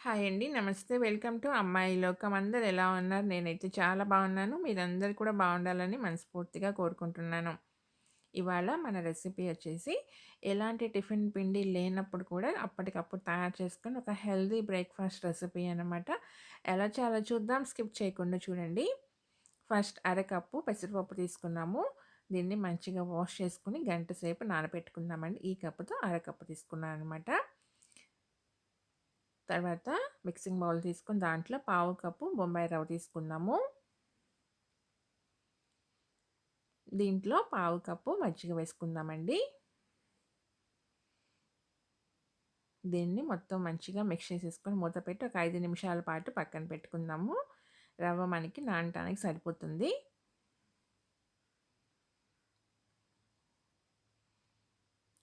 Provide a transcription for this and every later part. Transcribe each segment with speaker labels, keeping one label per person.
Speaker 1: Hi అండి. నమస్తే. Welcome to అమ్మాయి లోకం. అందరు ఎలా ఉన్నారు? నేనైతే చాలా బాగున్నాను. మీరందరూ కూడా బాగుండాలని మనస్ఫూర్తిగా కోరుకుంటున్నాను. ఇవాళ మన రెసిపీ వచ్చేసి ఎలాంటి టిఫిన్ పిండి లేనప్పుడు కూడా అప్పటికప్పుడు తయారు చేసుకుని ఒక హెల్దీ బ్రేక్‌ఫాస్ట్ రెసిపీ అనమాట. ఎలా చాలా చూద్దాం. స్కిప్ చేయకుండా చూడండి. ఫస్ట్ అరకప్పు పెసరపప్పు తీసుకున్నాము. దీన్ని మంచిగా వాష్ చేసుకుని గంట సేపు నానబెట్టుకున్నామండి. ఈ కప్పుతో అరకప్పు తీసుకున్నాననమాట. తర్వాత మిక్సింగ్ బౌల్ తీసుకొని దాంట్లో పావు కప్పు బొంబాయి రవ్వ తీసుకున్నాము దీంట్లో పావు కప్పు మజ్జిగ వేసుకుందామండి. దీన్ని మొత్తం మంచిగా మిక్స్ చేసేసుకొని మూత పెట్టి ఒక ఐదు నిమిషాల పాటు పక్కన పెట్టుకుందాము. రవ్వ మనకి నానటానికి సరిపోతుంది.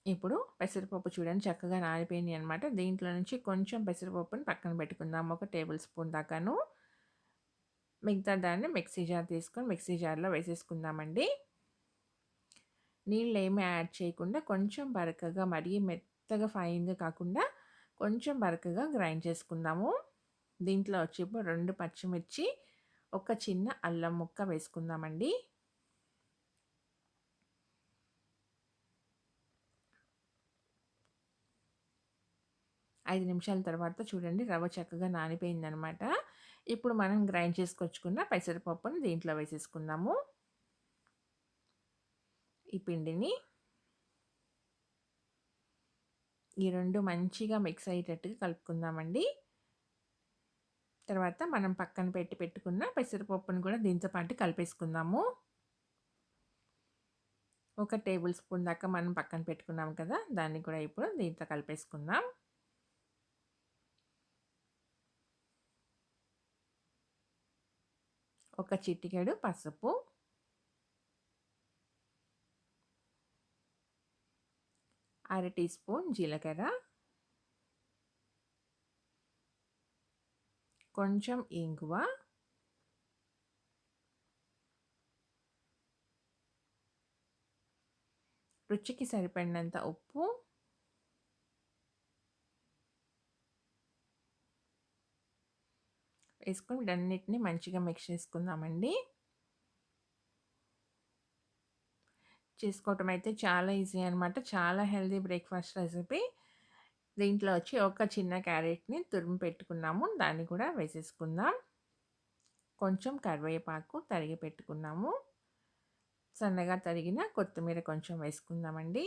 Speaker 1: ఇప్పుడు పెసరపప్పు చూడండి చక్కగా నానిపోయినాయి అనమాట. దీంట్లో నుంచి కొంచెం పెసరపప్పుని పక్కన పెట్టుకుందాం. ఒక టేబుల్ స్పూన్ దాకాను. మిగతా దాన్ని మిక్సీ జార్ తీసుకొని మిక్సీ జార్‌లో వేసేసుకుందామండి. నీళ్ళు ఏమీ యాడ్ చేయకుండా కొంచెం బరకగా మరీ మెత్తగా ఫైన్‌గా కాకుండా కొంచెం బరకగా గ్రైండ్ చేసుకుందాము. దీంట్లో వచ్చి ఇప్పుడు 2 పచ్చిమిర్చి, ఒక చిన్న అల్లం ముక్క వేసుకుందామండి. ఐదు నిమిషాల తర్వాత చూడండి రవ్వ చక్కగా నానిపోయిందనమాట. ఇప్పుడు మనం గ్రైండ్ చేసుకొచ్చుకున్న పెసరపప్పును దీంట్లో వేసేసుకుందాము. ఈ పిండిని ఈ రెండు మంచిగా మిక్స్ అయ్యేటట్టుగా కలుపుకుందామండి. తర్వాత మనం పక్కన పెట్టి పెట్టుకున్న పెసరపప్పును కూడా దీంతో పాటు కలిపేసుకుందాము. ఒక టేబుల్ స్పూన్ దాకా మనం పక్కన పెట్టుకున్నాం కదా! దాన్ని కూడా ఇప్పుడు దీంతో కలిపేసుకుందాం. ఒక చిటికెడు పసుపు. అర టీ స్పూన్ జీలకర్ర. కొంచెం ఇంగువ. రుచికి సరిపడినంత ఉప్పు. వేసుకొని వీటన్నిటిని మంచిగా మిక్స్ చేసుకుందామండి. చేసుకోవటం అయితే చాలా ఈజీ అనమాట. చాలా హెల్దీ బ్రేక్‌ఫాస్ట్ రెసిపీ. దీంట్లో వచ్చి ఒక చిన్న క్యారెట్‌ని తురిమి పెట్టుకున్నాము. దాన్ని కూడా వేసేసుకుందాం. కొంచెం కరివేపాకు తరిగి పెట్టుకున్నాము. సన్నగా తరిగిన కొత్తిమీర కొంచెం వేసుకుందామండి.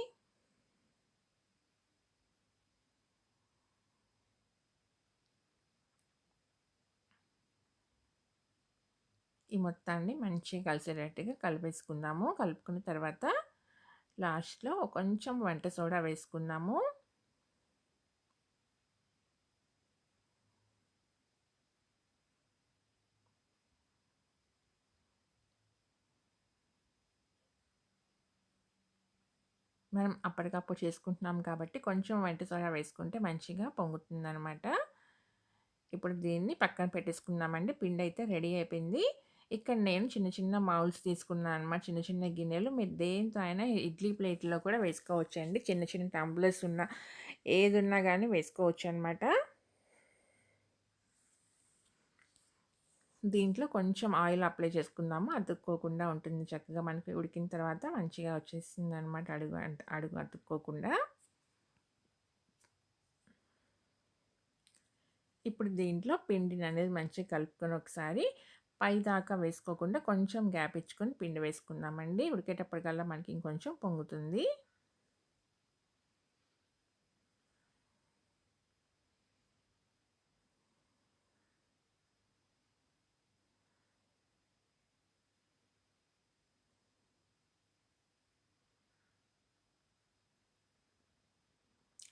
Speaker 1: ఈ మొత్తాన్ని మంచిగా కలిసేటట్టుగా కలిపేసుకుందాము. కలుపుకున్న తర్వాత లాస్ట్‌లో కొంచెం వంట సోడా వేసుకుందాము. మనం అప్పటికప్పుడు చేసుకుంటున్నాం కాబట్టి కొంచెం వంట సోడా వేసుకుంటే మంచిగా పొంగుతుందనమాట. ఇప్పుడు దీన్ని పక్కన పెట్టేసుకుందామండి. అయితే రెడీ అయిపోయింది. ఇక్కడ నేను చిన్న చిన్న మౌల్స్ తీసుకున్నాను అనమాట. చిన్న చిన్న గిన్నెలు. మీరు దేనితో అయినా ఇడ్లీ ప్లేట్‌లో కూడా వేసుకోవచ్చండి. చిన్న చిన్న టంబ్లర్స్ ఉన్న ఏది ఉన్నా కానీ వేసుకోవచ్చు అనమాట దీంట్లో కొంచెం ఆయిల్ అప్లై చేసుకుందాము. అతుక్కోకుండా ఉంటుంది చక్కగా మనకి ఉడికిన తర్వాత మంచిగా వచ్చేస్తుందనమాట అడుగు అడుగు అతుక్కోకుండా. ఇప్పుడు దీంట్లో పిండిని అనేది మంచిగా కలుపుకొని ఒకసారి పైదాకా వేసుకోకుండా కొంచెం గ్యాప్ ఇచ్చుకొని పిండి వేసుకుందామండి. ఉడికేటప్పటికల్లా మనకి ఇంకొంచెం పొంగుతుంది.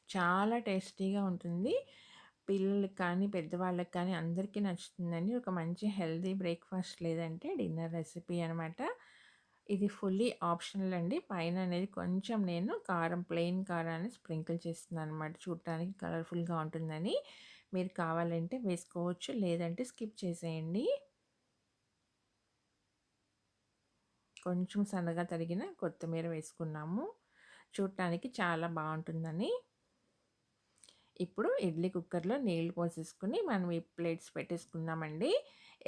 Speaker 1: చాలా టేస్టీగా ఉంటుంది. పిల్లలకి కానీ, పెద్దవాళ్ళకి కానీ అందరికీ నచ్చుతుందండి. ఒక మంచి హెల్తీ బ్రేక్‌ఫాస్ట్ లేదంటే డిన్నర్ రెసిపీ అనమాట. ఇది ఫుల్లీ ఆప్షనల్ అండి. పైన అనేది కొంచెం నేను కారం ప్లెయిన్ కారాన్ని స్ప్రింకిల్ చేస్తున్నాను అనమాట చూడటానికి కలర్‌ఫుల్‌గా ఉంటుందని. మీరు కావాలంటే వేసుకోవచ్చు. లేదంటే స్కిప్ చేసేయండి. కొంచెం సన్నగా తరిగిన కొత్తిమీర వేసుకున్నాము. చూడటానికి చాలా బాగుంటుందని ఇప్పుడు ఇడ్లీ కుక్కర్‌లో నీళ్ళు పోసేసుకుని మనం ఈ ప్లేట్స్ పెట్టేసుకుందామండి.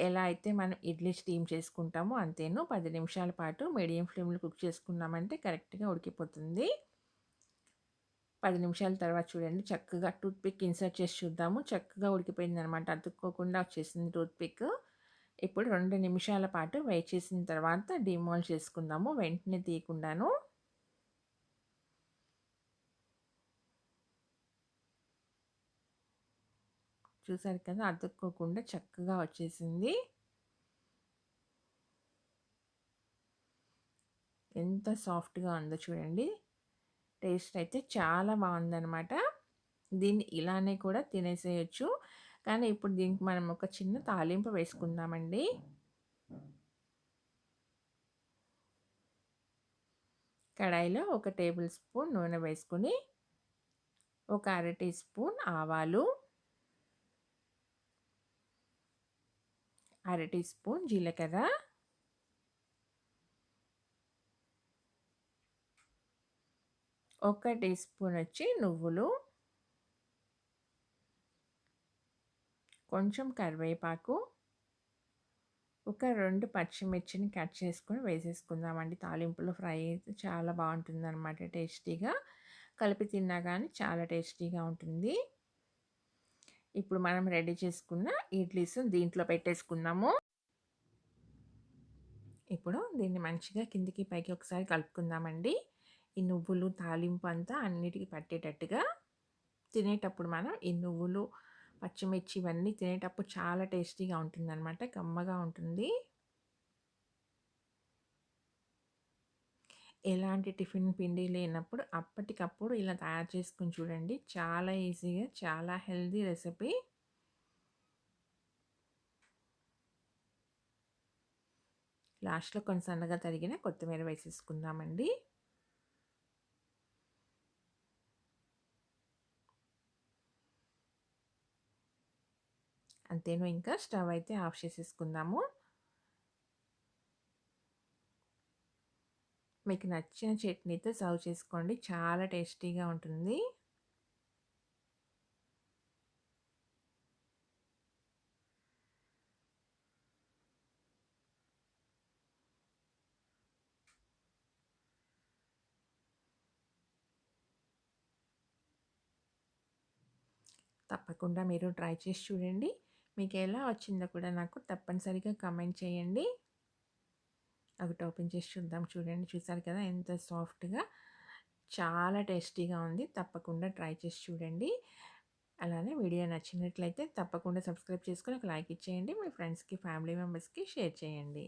Speaker 1: ఎలా అయితే మనం ఇడ్లీ స్టీమ్ చేసుకుంటామో అంతేను పది నిమిషాల పాటు మీడియం ఫ్లేమ్‌లో కుక్ చేసుకున్నామంటే కరెక్ట్‌గా ఉడికిపోతుంది. పది నిమిషాల తర్వాత చూడండి చక్కగా టూత్ పిక్ ఇన్సర్ట్ చేసి చూద్దాము. చక్కగా ఉడికిపోయిందనమాట. అతుక్కోకుండా వచ్చేసింది టూత్పిక్ ఇప్పుడు రెండు నిమిషాల పాటు వెయిట్ చేసిన తర్వాత డిమాల్ చేసుకుందాము. వెంటనే తీయకుండాను. చూసారు కదా! అతుక్కోకుండా చక్కగా వచ్చేసింది. ఎంత సాఫ్ట్‌గా ఉందో చూడండి. టేస్ట్ అయితే చాలా బాగుందనమాట దీన్ని ఇలానే కూడా తినేసేయొచ్చు. కానీ ఇప్పుడు దీనికి మనం ఒక చిన్న తాలింపు వేసుకుందామండి. కడాయిలో ఒక టేబుల్ స్పూన్ నూనె వేసుకొని, ఒక అర టీ స్పూన్ ఆవాలు, అర టీ స్పూన్ జీలకర్ర. ఒక టీ స్పూన్ వచ్చి నువ్వులు. కొంచెం కరివేపాకు. ఒక రెండు పచ్చిమిర్చిని కట్ చేసుకొని వేసేసుకుందామండి. తాలింపులో ఫ్రై అయితే చాలా బాగుంటుంది అనమాట టేస్టీగా. కలిపి తిన్నా కానీ చాలా టేస్టీగా ఉంటుంది. ఇప్పుడు మనం రెడీ చేసుకున్న ఇడ్లీస్ దీంట్లో పెట్టేసుకుందాము. ఇప్పుడు దీన్ని మంచిగా కిందికి పైకి ఒకసారి కలుపుకుందామండి. ఈ నువ్వులు తాలింపు అంతా అన్నిటికీ పట్టేటట్టుగా తినేటప్పుడు మనం ఈ నువ్వులు పచ్చిమిర్చి ఇవన్నీ తినేటప్పుడు చాలా టేస్టీగా ఉంటుందన్నమాట. కమ్మగా ఉంటుంది. ఎలాంటి టిఫిన్ పిండి లేనప్పుడు అప్పటికప్పుడు ఇలా తయారు చేసుకుని చూడండి. చాలా ఈజీగా చాలా హెల్దీ రెసిపీ. లాస్ట్లో కొంచెం సన్నగా తరిగిన కొత్తిమీర వేసేసుకుందామండి. అంతేను ఇంకా స్టవ్ అయితే ఆఫ్ చేసేసుకుందాము. మీకు నచ్చిన చట్నీతో సర్వ్ చేసుకోండి. చాలా టేస్టీగా ఉంటుంది. తప్పకుండా మీరు ట్రై చేసి చూడండి. మీకు ఎలా వచ్చిందో కూడా నాకు తప్పనిసరిగా కమెంట్ చేయండి. ఒకటి ఓపెన్ చేసి చూద్దాం. చూడండి చూసారు కదా ఎంత సాఫ్ట్గా చాలా టేస్టీగా ఉంది. తప్పకుండా ట్రై చేసి చూడండి. అలానే వీడియో నచ్చినట్లయితే తప్పకుండా సబ్స్క్రైబ్ చేసుకొని ఒక లైక్ ఇచ్చేయండి. మీ ఫ్రెండ్స్కి ఫ్యామిలీ మెంబర్స్కి షేర్ చేయండి.